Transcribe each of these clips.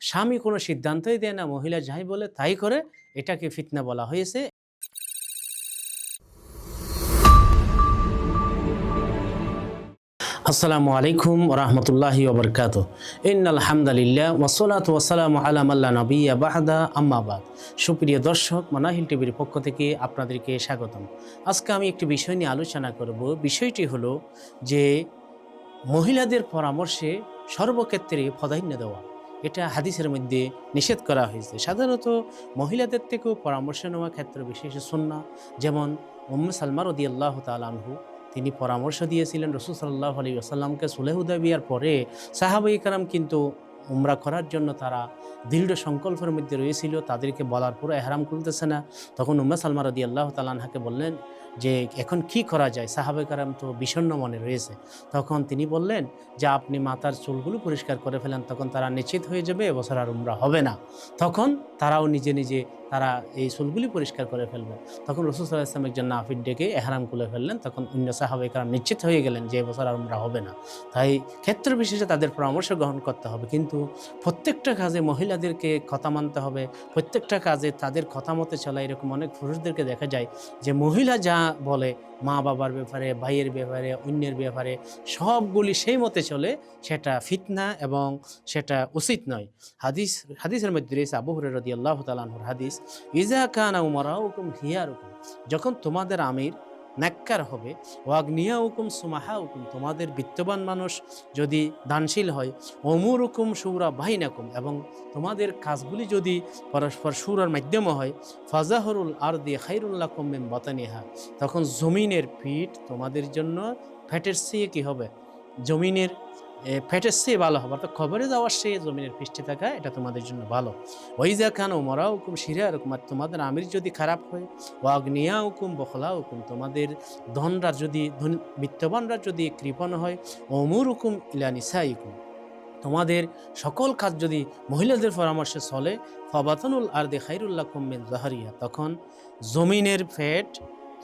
স্বামী কোনো সিদ্ধান্তই দেয় না, মহিলা যাই বলে তাই করে, এটাকে ফিতনা বলা হয়েছে। আসসালামু আলাইকুম রহমতুল্লাহি ওবরকাত। ইন আলহামদুলিল্লাহ ওসলাত ওসালাম আলাম আল্লাহ নবিয়া বাহাদা আম্মাবাদ সুপ্রিয় দর্শক, মানাহিল টিভির পক্ষ থেকে আপনাদেরকে স্বাগতম। আজকে আমি একটি বিষয় নিয়ে আলোচনা করব। বিষয়টি হলো যে মহিলাদের পরামর্শে সর্বক্ষেত্রে প্রাধান্য দেওয়া। এটা হাদিসের মধ্যে নিষেধ করা হয়েছে। সাধারণত মহিলাদের থেকেও পরামর্শ নেওয়া ক্ষেত্রে বিশেষ সন্না যেমন উম্মে সালমা রদি আল্লাহ তালহু তিনি পরামর্শ দিয়েছিলেন রসুল সাল্লাহ আলী আসাল্লামকে সুলেহুদাবিয়ার পরে সাহাবাই কারাম কিন্তু উমরা করার জন্য তারা দৃঢ় সংকল্পের মধ্যে রয়েছিল। তাদেরকে বলার পরে এহরাম খুলতেছে না। তখন উম্মা সালমা রদি আল্লাহ তালাহাকে বললেন যে, এখন কি করা যায়? সাহাবে কারাম তো বিষণ্ণ মনে রয়েছে। তখন তিনি বললেন যে, আপনি মাতার চুলগুলো পরিষ্কার করে ফেলেন, তখন তারা নিশ্চিত হয়ে যাবে, এবছর আর উমরা হবে না। তখন তারাও নিজে নিজে তারা এই চুলগুলি পরিষ্কার করে ফেলবে। তখন রসুল সাল্লাহ ইসলাম একজন নাফির ডেকে এহারাম খুলে ফেললেন। তখন অন্য সাহাবে কারাম নিশ্চিত হয়ে গেলেন যে, এবছর আর উমরা হবে না। তাই ক্ষেত্র বিশেষে তাদের পরামর্শ গ্রহণ করতে হবে। কিন্তু প্রত্যেকটা কাজে মহিলাদেরকে কথা মানতে হবে, প্রত্যেকটা কাজে তাদের কথা মতে চলা এরকম অনেক পুরুষদেরকে দেখা যায় যে মহিলা যা বলে, মা বাবার ব্যাপারে, ভাইয়ের ব্যাপারে, অন্যের ব্যাপারে, সবগুলি সেই মতে চলে, সেটা ফিতনা এবং সেটা উচিত নয়। হাদিস, হাদিসের মধ্যে রয়েছে আবু হুরের রদি আল্লাহ তালাহুর হাদিস ইজা কানা উমরা হুকুম হিয়ার হুকুম যখন তোমাদের আমির ন্যাক্কার হবে। ওয়াগনিয়া হুকুম সুমাহা হুকুম তোমাদের বিত্তবান মানুষ যদি দানশীল হয় অমুর হুকুম সুরা বাহিনাকুম এবং তোমাদের কাজগুলি যদি পরস্পর সুরার মাধ্যমে হয়, ফাজাহরুল আর দিয়ে খাইরুল্লাহ কুমিম বতানিহা, তখন জমিনের পিঠ তোমাদের জন্য ফ্যাটের চেয়ে কী হবে? জমিনের ফ্যাটের চেয়ে ভালো হবে। অর্থাৎ খবরে যাওয়ার সে জমিনের পৃষ্ঠে থাকা, এটা তোমাদের জন্য ভালো। ওই যা খান ওমরা হুকুম সিরা হুকুম আর তোমাদের আমির যদি খারাপ হয় ও অগ্নিয়া হুকুম বখলা হুকুম তোমাদের ধনরা যদি বিত্তবানরা যদি কৃপণ হয় অমুর হুকুম ইলানিসা হুকুম তোমাদের সকল কাজ যদি মহিলাদের পরামর্শে চলে, ফবাতনুল আর দে খাইরুল্লাহ কুম্মিন জাহারিয়া তখন জমিনের ফ্যাট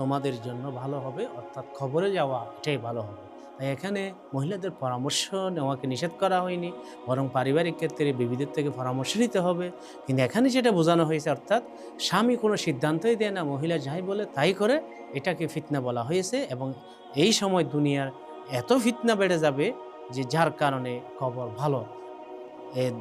তোমাদের জন্য ভালো হবে, অর্থাৎ খবরে যাওয়া, এটাই ভালো হবে। তাই এখানে মহিলাদের পরামর্শ নেওয়াকে নিষেধ করা হয়নি, বরং পারিবারিক ক্ষেত্রে বিবিদের থেকে পরামর্শ নিতে হবে। কিন্তু এখানে যেটা বোঝানো হয়েছে, অর্থাৎ স্বামী কোনো সিদ্ধান্তই দেয় না, মহিলা যাই বলে তাই করে, এটাকে ফিতনা বলা হয়েছে এবং এই সময় দুনিয়ার এত ফিতনা বেড়ে যাবে যে যার কারণে খবর ভালো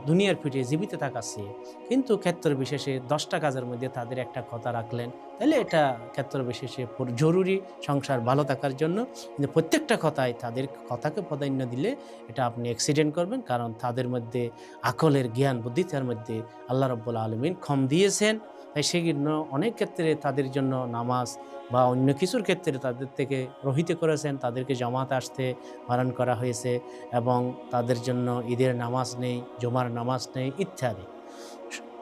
দুনিয়ার পিঠে জীবিত থাকাচ্ছে কিন্তু ক্ষেত্র বিশেষে দশটা কাজের মধ্যে তাদের একটা কথা রাখলেন। তাহলে এটা ক্ষেত্র বিশেষে জরুরি সংসার ভালো থাকার জন্য। কিন্তু প্রত্যেকটা কথায় তাদের কথাকে প্রাধান্য দিলে এটা আপনি অ্যাক্সিডেন্ট করবেন। কারণ তাদের মধ্যে আকলের জ্ঞান বুদ্ধি তার মধ্যে আল্লাহ রব্বুল আলমিন ক্ষম দিয়েছেন। তাই সেগুলো অনেক ক্ষেত্রে তাদের জন্য নামাজ বা অন্য কিছুর ক্ষেত্রে তাদের থেকে রহিত করেছেন, তাদেরকে জমাত আসতে বারণ করা হয়েছে এবং তাদের জন্য ঈদের নামাজ নেই, জমার নামাজ নেই, ইত্যাদি।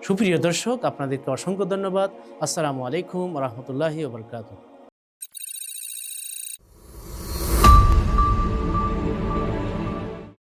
সুপ্রিয় দর্শক, আপনাদেরকে অসংখ্য ধন্যবাদ। আসসালামু আলাইকুম রহমতুল্লাহি ওবরকাতুহ